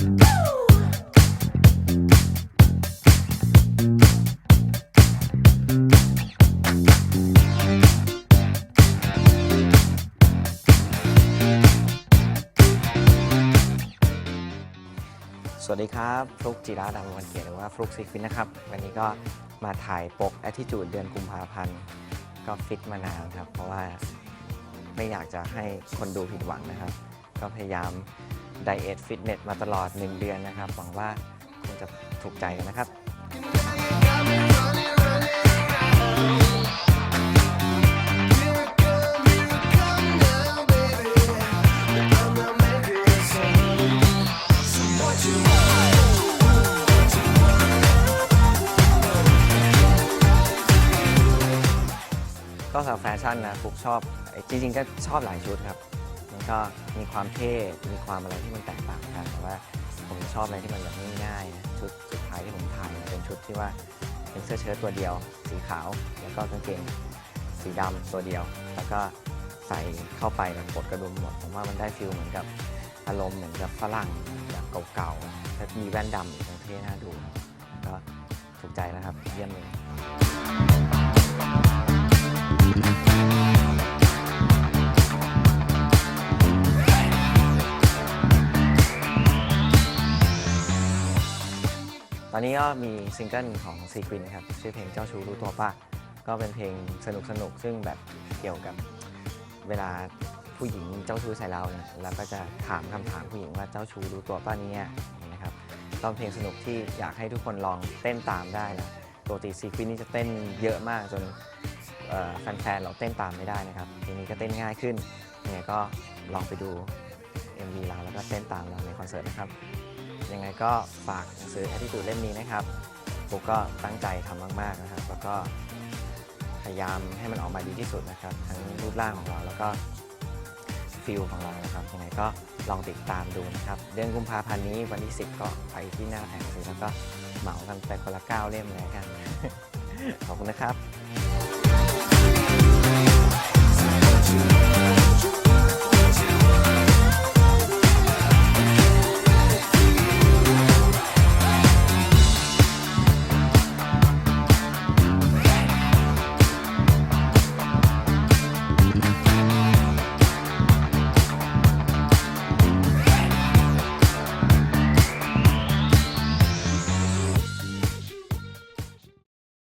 สวัสดีครับฟลุกจิราดำวันเกียรติหรือว่าฟลุกซิกฟิตนะครับ วันนี้ก็มาถ่ายปก Attitude เดือนกุมภาพันธ์ก็ฟิตมานานครับ เพราะว่าไม่อยากจะให้คนดูผิดหวังนะครับ ก็พยายาม ไดเอทฟิตเนสมาตลอด 1 เดือนนะครับ หวังว่าคงจะถูกใจกันนะครับก็สำหรับแฟชั่นนะฟุกชอบจริงๆก็ชอบหลายชุดครับ ก็มีความเท่ มีความอะไรที่มันแตกต่างกันแต่ว่าผมชอบอะไรที่มันแบบง่ายๆนะชุดสุดท้ายที่ผมถ่ายเนี่ยเป็นชุดที่ว่าเป็นเสื้อเชิ้ตตัวเดียว สีขาว แล้วก็กางเกงสีดำตัวเดียว แล้วก็ใส่เข้าไปแบบปลดกระดุมหมดผมว่ามันได้ฟิลเหมือนกับอารมณ์เหมือนกับฝรั่งแบบเก่าๆแล้วมีแว่นดำอีกตรงเท่น่าดู ก็ถูกใจแล้วครับเยี่ยมเลย ตอนนี้ก็มีซิงเกิลของซีควินนะครับชื่อเพลงเจ้าชู้รู้ตัวป่ะก็เป็นเพลงสนุกสนุกๆซึ่งแบบเกี่ยวกับเวลาผู้หญิงเจ้าชู้ใส่เราเนี่ยแล้วก็จะถามคำถามผู้หญิงว่าเจ้าชู้รู้ตัวป่ะเนี่ยอย่านี้นะครับก็เป็นเพลงสนุกที่อยากให้ทุกคนลองเต้นตามได้นะปกติซีควินนี่จะเต้นเยอะมากจนแฟนๆเราเต้นตามไม่ได้นะครับเพลงนี้ก็เต้นง่ายขึ้นยังไงก็ลองไปดู MV เราแล้วก็เต้นตามเราในคอนเสิร์ตนะครับ ยังไงก็ฝากหนังสือ Attitude เล่มนี้นะครับผมก็ตั้งใจทำมาก ๆนะครับ แล้วก็พยายามให้มันออกมาดีที่สุดนะครับ ทั้งรูปร่างของเราแล้วก็ฟิลของเรานะครับยังไงก็ลองติดตามดูนะครับ เดือนกุมภาพันธ์นี้วันที่ 10 ก็ไปที่หน้าแผงซื้อแล้วก็เหมากันไปคนละ9เล่มเลยกัน ขอบคุณนะครับ